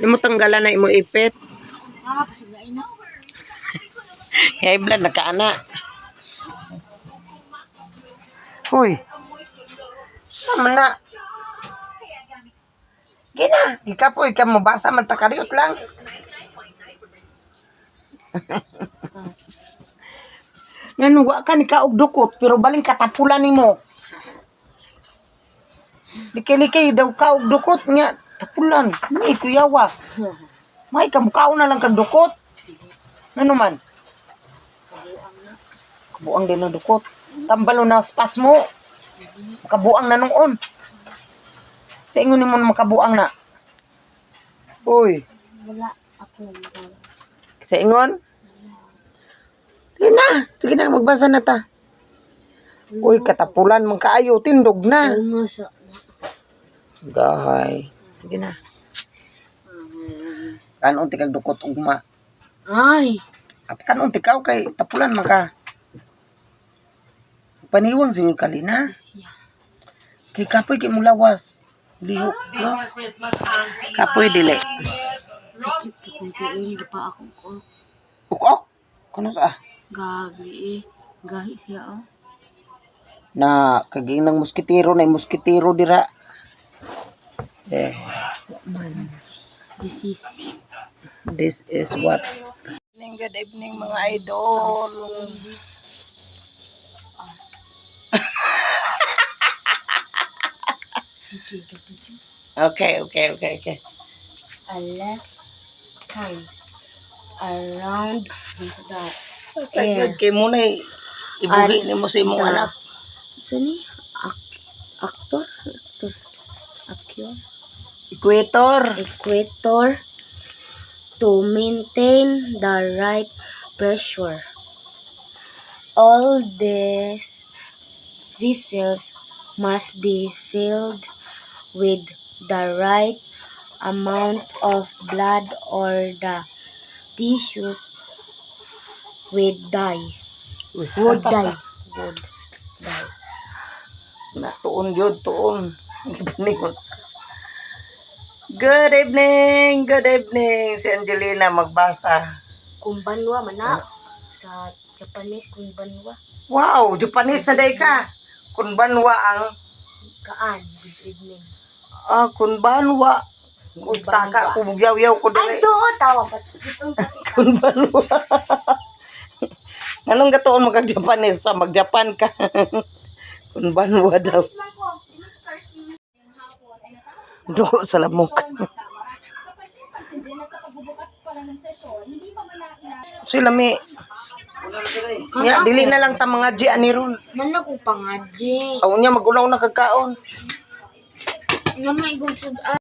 Imo tanggalan na imo ipit. High blood nakaana. Hoy. Sama na. Gina, ikapoy ka mo basa man takariot lang. Ngano wa ka ni kaog dukot pero baling katapulan nimo. Likay-likay daw kaog dukot nya tapulan. Ni kuyawa. May kamukao na lang kag dukot. Ano man? Kabuang din ang dukot. Tambalo na spas mo. Makabuang na noon. Sa ingon mo makabuang na. Uy, Wala ako. sa ingon? Sige na, sige na, magbasa na ta. Uy, katapulan mong kaayo, tindog na. Gahay. Sige na. Kanon ti kag dukot ugma. Ay! At kanon ti kaw kay tapulan man ka. Paniwang si kalina. Kay kapoy kay mulawas. Lihok, no? Kapoy dili. Sakit ka kung tuin. Di pa ako ko. Ukok. Kuno sa Gabi eh. Gahi siya oh. na kaging ng muskitero na muskitero dira. Eh, This is... this is what. Good evening mga idol. Okay, okay, okay, okay. A left times around the Sa good kay mo na ibuhi ni mo sa imong anak. Ito ni? Ak- actor? Actor. Actor? Equator. equator to maintain the right pressure. All these vessels must be filled with the right amount of blood or the tissues with dye. Would dye. Would dye. Na tuon yun, tuon. Good evening, good evening. Si Angelina magbasa. Kumbanwa man na. Sa Japanese, kumbanwa. Wow, Japanese na day ka. Kunbanwa ang Kaan. Good evening. ah, kunbanwa. Utaka ko bugyaw-yaw ko Ay, dili. to, tawa pa. Itong Kunbanwa. Anong gatuon mo kag Japanese sa mag-Japan ka? kunbanwa daw. Dugo sa lamok. so lami. Nya dili na lang ta mga ji ani ron. Mana ko pangaji. Aw nya magulaw na kagkaon. Nga may gusto